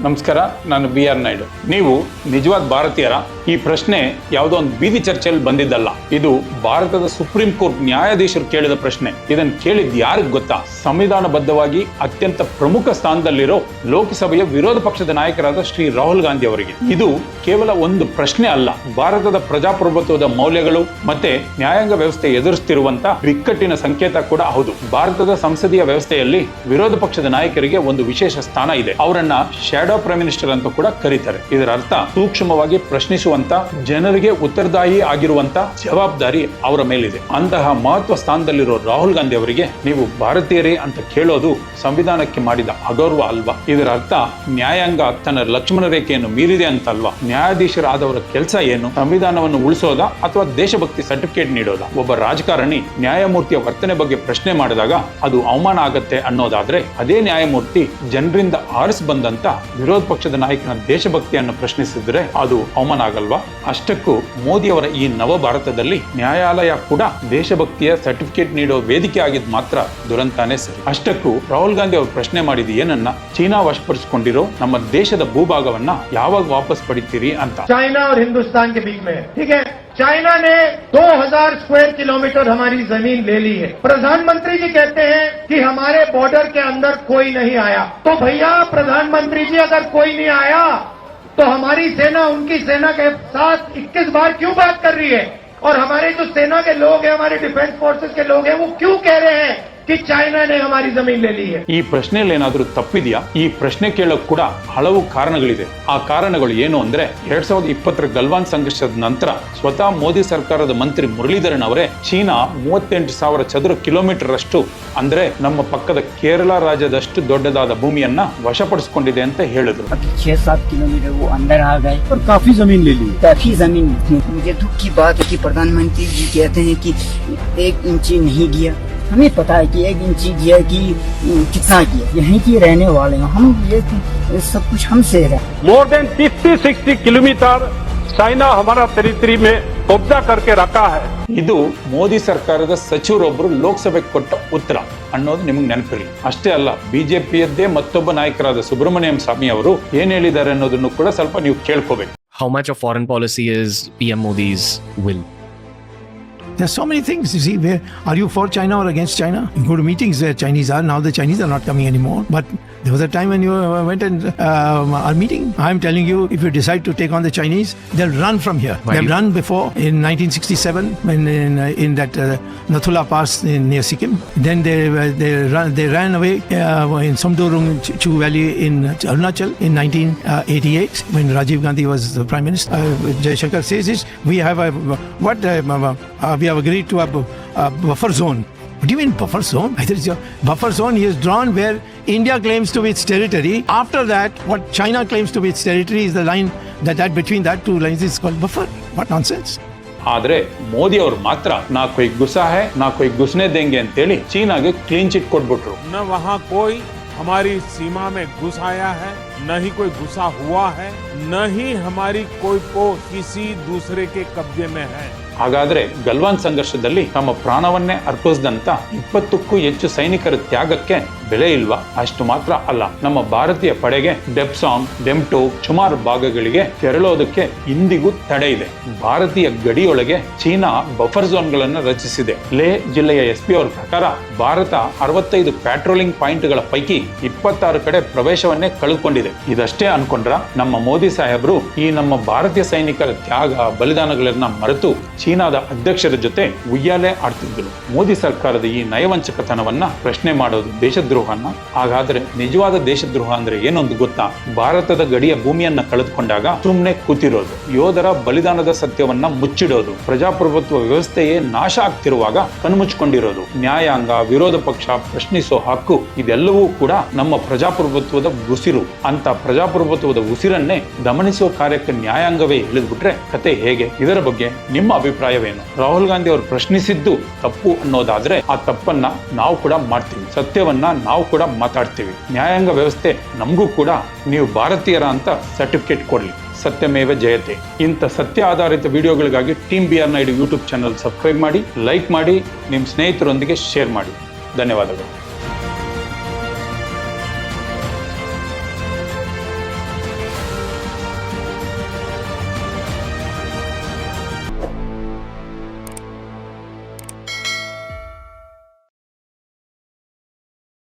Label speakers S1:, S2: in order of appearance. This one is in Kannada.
S1: ನಮಸ್ಕಾರ, ನಾನು ಬಿ ಆರ್ ನಾಯ್ಡು. ನೀವು ನಿಜವಾದ ಭಾರತೀಯರ? ಈ ಪ್ರಶ್ನೆ ಯಾವುದೋ ಒಂದು ಬೀದಿ ಚರ್ಚೆಯಲ್ಲಿ ಬಂದಿದ್ದಲ್ಲ. ಇದು ಭಾರತದ ಸುಪ್ರೀಂ ಕೋರ್ಟ್ ನ್ಯಾಯಾಧೀಶರು ಕೇಳಿದ ಪ್ರಶ್ನೆ. ಇದನ್ನು ಕೇಳಿದ್ ಯಾರಿಗ್ ಗೊತ್ತಾ? ಸಂವಿಧಾನಬದ್ಧವಾಗಿ ಅತ್ಯಂತ ಪ್ರಮುಖ ಸ್ಥಾನದಲ್ಲಿರೋ ಲೋಕಸಭೆಯ ವಿರೋಧ ಪಕ್ಷದ ನಾಯಕರಾದ ಶ್ರೀ ರಾಹುಲ್ ಗಾಂಧಿ ಅವರಿಗೆ. ಇದು ಕೇವಲ ಒಂದು ಪ್ರಶ್ನೆ ಅಲ್ಲ. ಭಾರತದ ಪ್ರಜಾಪ್ರಭುತ್ವದ ಮೌಲ್ಯಗಳು ಮತ್ತೆ ನ್ಯಾಯಾಂಗ ವ್ಯವಸ್ಥೆ ಎದುರಿಸುತ್ತಿರುವಂತ ಬಿಕ್ಕಟ್ಟಿನ ಸಂಕೇತ ಕೂಡ ಹೌದು. ಭಾರತದ ಸಂಸದೀಯ ವ್ಯವಸ್ಥೆಯಲ್ಲಿ ವಿರೋಧ ಪಕ್ಷದ ನಾಯಕರಿಗೆ ಒಂದು ವಿಶೇಷ ಸ್ಥಾನ ಇದೆ. ಅವರನ್ನ ಶಾಡೋ ಪ್ರೈಮ್ ಮಿನಿಸ್ಟರ್ ಅಂತ ಕೂಡ ಕರೀತಾರೆ. ಇದರ ಅರ್ಥ ಸೂಕ್ಷ್ಮವಾಗಿ ಪ್ರಶ್ನಿಸುವಂತ, ಜನರಿಗೆ ಉತ್ತರದಾಯಿ ಆಗಿರುವಂತ ಜವಾಬ್ದಾರಿ ಅವರ ಮೇಲಿದೆ. ಅಂತಹ ಮಹತ್ವ ಸ್ಥಾನದಲ್ಲಿರೋ ರಾಹುಲ್ ಗಾಂಧಿ ಅವರಿಗೆ ನೀವು ಭಾರತೀಯರೇ ಅಂತ ಕೇಳೋದು ಸಂವಿಧಾನಕ್ಕೆ ಮಾಡಿದ ಅಗೌರವ ಅಲ್ವಾ? ಇದರ ಅರ್ಥ ನ್ಯಾಯಾಂಗ ತನ್ನ ಲಕ್ಷ್ಮಣ ರೇಖೆಯನ್ನು ಮೀರಿದೆ ಅಂತ ಅಲ್ವಾ ನ್ಯಾಯಾಧೀಶರಾದವರ ಕೆಲಸ ಏನು? ಸಂವಿಧಾನವನ್ನು ಉಳಿಸೋದ ಅಥವಾ ದೇಶಭಕ್ತಿ ಸರ್ಟಿಫಿಕೇಟ್ ನೀಡೋದ? ಒಬ್ಬ ರಾಜಕಾರಣಿ ನ್ಯಾಯಮೂರ್ತಿಯ ವರ್ತನೆ ಬಗ್ಗೆ ಪ್ರಶ್ನೆ ಮಾಡಿದಾಗ ಅದು ಅವಮಾನ ಆಗತ್ತೆ ಅನ್ನೋದಾದ್ರೆ ಅದೇ ನ್ಯಾಯಮೂರ್ತಿ ಜನರಿಂದ ಆರಿಸಿ ಬಂದಂತ ವಿರೋಧ ಪಕ್ಷದ ನಾಯಕನ ದೇಶಭಕ್ತಿಯನ್ನು ಪ್ರಶ್ನಿಸಿದ್ರೆ ಅದು ಅವಮಾನ ಆಗಲ್ವಾ? ಅಷ್ಟಕ್ಕೂ ಮೋದಿ ಅವರ ಈ ನವ ಭಾರತದಲ್ಲಿ ನ್ಯಾಯಾಲಯ ಕೂಡ ದೇಶಭಕ್ತಿಯ ಸರ್ಟಿಫಿಕೇಟ್ ನೀಡೋ ವೇದಿಕೆ ಆಗಿದ್ ಮಾತ್ರ ದುರಂತಾನೇ ಸರಿ. ಅಷ್ಟಕ್ಕೂ ರಾಹುಲ್ ಗಾಂಧಿ ಅವರು ಪ್ರಶ್ನೆ ಮಾಡಿದ ಏನನ್ನ ಚೀನಾ ವಶಪಡಿಸಿಕೊಂಡಿರೋ ನಮ್ಮ ದೇಶದ ಭೂಭಾಗವನ್ನ ಯಾವಾಗ ವಾಪಸ್ ಪಡಿತೀರಿ ಅಂತ.
S2: ಚೈನಾ ಹಿಂದೂಸ್ತಾನ್ चाइना ने 2000 स्क्वायर किलोमीटर हमारी ज़मीन ले ली है। प्रधानमंत्री जी कहते हैं कि हमारे बॉर्डर के अंदर कोई नहीं आया। तो भैया, प्रधानमंत्री जी, अगर कोई नहीं आया तो हमारी सेना, उनकी सेना के साथ 21 बार क्यों बात कर रही है? और हमारे जो सेना के लोग हैं, हमारे डिफेंस फोर्सेस के लोग हैं, वो क्यों कह रहे हैं कि चाइना ने हमारी जमीन ले ली है
S1: ಈ ಪ್ರಶ್ನೆಯಲ್ಲಿ ಏನಾದ್ರೂ ತಪ್ಪಿದೆಯಾ ಈ ಪ್ರಶ್ನೆ ಕೇಳೋಕ್ ಕೂಡ ಹಲವು ಕಾರಣಗಳಿದೆ ಆ ಕಾರಣಗಳು ಏನು ಅಂದ್ರೆ ಎರಡ್ ಸಾವಿರದ ಇಪ್ಪತ್ತರ ಗಲ್ವಾನ್ ಸಂಘರ್ಷದ ನಂತರ ಸ್ವತಃ ಮೋದಿ ಸರ್ಕಾರದ ಮಂತ್ರಿ ಮುರಳೀಧರನ್ ಅವರೇ ಚೀನಾ ಮೂವತ್ತೆಂಟು ಸಾವಿರ ಚದುರ ಕಿಲೋಮೀಟರ್ ಅಷ್ಟು ಅಂದ್ರೆ ನಮ್ಮ ಪಕ್ಕದ ಕೇರಳ ರಾಜ್ಯದಷ್ಟು ದೊಡ್ಡದಾದ ಭೂಮಿಯನ್ನ ವಶಪಡಿಸಿಕೊಂಡಿದೆ ಅಂತ ಹೇಳಿದ್ರು
S3: अभी छह सात किलोमीटर वो अंदर आ गए
S4: और काफी जमीन ले ली
S3: काफी जमीन मुझे दुख की बात है कि प्रधानमंत्री जी कहते हैं कि एक इंची नहीं दिया हमें पता है कि एक इंची दिया कि उम, कितना किया यहीं के रहने वाले हैं हम ये ये सब कुछ हमसे रहे
S5: मोर देन 50 60 किलोमीटर चाइना हमारा टेरिटरी में कब्जा करके रखा है
S1: ಇದು ಮೋದಿ ಸರ್ಕಾರದ ಸಚಿವರೊಬ್ಬರು ಲೋಕಸಭೆಗೆ ಕೊಟ್ಟ ಉತ್ತರ ಅನ್ನೋದು ನಿಮಗೆ ನೆನಪಿರಲಿ ಅಷ್ಟೇ ಅಲ್ಲ ಬಿಜೆಪಿಯದ್ದೇ ಮತ್ತೊಬ್ಬ ನಾಯಕರಾದ ಸುಬ್ರಹ್ಮಣ್ಯಂ ಸ್ವಾಮಿ ಅವರು ಏನ್ ಹೇಳಿದ್ದಾರೆ ಅನ್ನೋದನ್ನು ಕೂಡ ಸ್ವಲ್ಪ ನೀವು ಕೇಳ್ಕೋಬೇಕು
S6: how much of foreign policy is PM Modi's will?
S4: There's so many things. You see, where are you for China or against China? You go to meetings where Chinese are. Now the Chinese are not coming anymore. But there was a time when you uh, went and um, are meeting. I'm telling you, if you decide to take on the Chinese, they'll run from here.
S6: Why
S4: They've run before in 1967 when in, uh, in that uh, Nathula Pass in, near Sikkim. Then they uh, they ran they ran away uh, in Samdurung Ch- Chu Valley in Arunachal in 1988 when Rajiv Gandhi was the prime minister. Uh, Jaishankar says is we have a what uh, uh, we have agreed to a, a buffer zone. What do you mean buffer zone? I think it's a buffer zone he has drawn where India claims to be its territory. After that, what China claims to be its territory is the line that, that between that two lines is called buffer. What nonsense.
S1: ಆದ್ರೆ ಮೋದಿ ಅವರು ಮಾತ್ರ ನಾ ಕೊಯ್ ಗುಸಾ ಹೈ ನಾ ಕೊಯ್ ಗುಸ್ನೆ ದೇಂಗೆ ಅಂತೇಳಿ ಚೀನಾಗೆ ಕ್ಲೀನ್ ಚಿಟ್ ಕೊಟ್ಬಿಟ್ರು
S7: न वहाँ कोई हमारी सीमा में घुस आया है न ही कोई घुसा हुआ है न ही हमारी कोई पोस्ट किसी दूसरे के कब्जे में है
S1: ಹಾಗಾದ್ರೆ ಗಲ್ವಾನ್ ಸಂಘರ್ಷದಲ್ಲಿ ತಮ್ಮ ಪ್ರಾಣವನ್ನೇ ಅರ್ಪಿಸಿದಂತ ಇಪ್ಪತ್ತಕ್ಕೂ ಹೆಚ್ಚು ಸೈನಿಕರ ತ್ಯಾಗಕ್ಕೆ ಬೆಲೆ ಇಲ್ವಾ? ಅಷ್ಟು ಮಾತ್ರ ಅಲ್ಲ. ನಮ್ಮ ಭಾರತೀಯ ಪಡೆಗೆ ಡೆಪ್ಸಾಂಗ್ ಡೆಮ್ಟೋ ಸುಮಾರು ಭಾಗಗಳಿಗೆ ತೆರಳೋದಕ್ಕೆ ಇಂದಿಗೂ ತಡೆ ಇದೆ. ಭಾರತೀಯ ಗಡಿಯೊಳಗೆ ಚೀನಾ ಬಫರ್ ಝೋನ್ಗಳನ್ನು ರಚಿಸಿದೆ. ಲೇ ಜಿಲ್ಲೆಯ ಎಸ್ ಪಿ ಅವರ ಪ್ರಕಾರ ಭಾರತ ಅರವತ್ತೈದು ಪ್ಯಾಟ್ರೋಲಿಂಗ್ ಪಾಯಿಂಟ್ಗಳ ಪೈಕಿ ಇಪ್ಪತ್ತಾರು ಕಡೆ ಪ್ರವೇಶವನ್ನೇ ಕಳೆದುಕೊಂಡಿದೆ ಇದಷ್ಟೇ ಅನ್ಕೊಂಡ್ರ ನಮ್ಮ ಮೋದಿ ಸಾಹೇಬರು ಈ ನಮ್ಮ ಭಾರತೀಯ ಸೈನಿಕರ ತ್ಯಾಗ ಬಲಿದಾನಗಳನ್ನ ಮರೆತು ಚೀನಾದ ಅಧ್ಯಕ್ಷರ ಜೊತೆ ಉಯ್ಯಾಲೆ ಆಡ್ತಿದ್ರು. ಮೋದಿ ಸರ್ಕಾರದ ಈ ನಯವಂಚಕತನವನ್ನ ಪ್ರಶ್ನೆ ಮಾಡೋದು ದೇಶದ್ರೋಹನ ಹಾಗಾದ್ರೆ ನಿಜವಾದ ದೇಶದ್ರೋಹ ಅಂದ್ರೆ ಏನೊಂದು ಗೊತ್ತಾ? ಭಾರತದ ಗಡಿಯ ಭೂಮಿಯನ್ನ ಕಳೆದುಕೊಂಡಾಗ ಸುಮ್ಮನೆ ಕೂತಿರೋದು. ಯೋಧರ ಬಲಿದಾನದ ಸತ್ಯವನ್ನ ಮುಚ್ಚಿಡೋದು. ಪ್ರಜಾಪ್ರಭುತ್ವ ವ್ಯವಸ್ಥೆಯೇ ನಾಶ ಆಗ್ತಿರುವಾಗ ಕಣ್ಮುಚ್ಕೊಂಡಿರೋದು. ನ್ಯಾಯಾಂಗ, ವಿರೋಧ ಪಕ್ಷ ಪ್ರಶ್ನಿಸೋ ಹಕ್ಕು ಇದೆಲ್ಲವೂ ಕೂಡ ನಮ್ಮ ಪ್ರಜಾಪ್ರಭುತ್ವದ ಉಸಿರು. ಅಂತ ಪ್ರಜಾಪ್ರಭುತ್ವದ ಉಸಿರನ್ನೇ ದಮನಿಸುವ ಕಾರ್ಯಕ್ಕೆ ನ್ಯಾಯಾಂಗವೇ ಇಳಿದ್ಬಿಟ್ರೆ ಕತೆ ಹೇಗೆ? ಇದರ ಬಗ್ಗೆ ನಿಮ್ಮ ಅಭಿಪ್ರಾಯವೇನು? ರಾಹುಲ್ ಗಾಂಧಿ ಅವರು ಪ್ರಶ್ನಿಸಿದ್ದು ತಪ್ಪು ಅನ್ನೋದಾದ್ರೆ ಆ ತಪ್ಪನ್ನ ನಾವು ಕೂಡ ಮಾಡ್ತೀವಿ. ಸತ್ಯವನ್ನ ನಾವು ಕೂಡ ಮಾತಾಡ್ತೀವಿ. ನ್ಯಾಯಾಂಗ ವ್ಯವಸ್ಥೆ ನಮಗೂ ಕೂಡ ನೀವು ಭಾರತೀಯರ ಅಂತ ಸರ್ಟಿಫಿಕೇಟ್ ಕೊಡಲಿ. ಸತ್ಯಮೇವ ಜಯತೆ. ಇಂಥ ಸತ್ಯ ಆಧಾರಿತ ವಿಡಿಯೋಗಳಿಗಾಗಿ team B R Naidu YouTube channel subscribe ಮಾಡಿ ಲೈಕ್ ಮಾಡಿ ನಿಮ್ಮ ಸ್ನೇಹಿತರೊಂದಿಗೆ ಶೇರ್ ಮಾಡಿ. ಧನ್ಯವಾದಗಳು.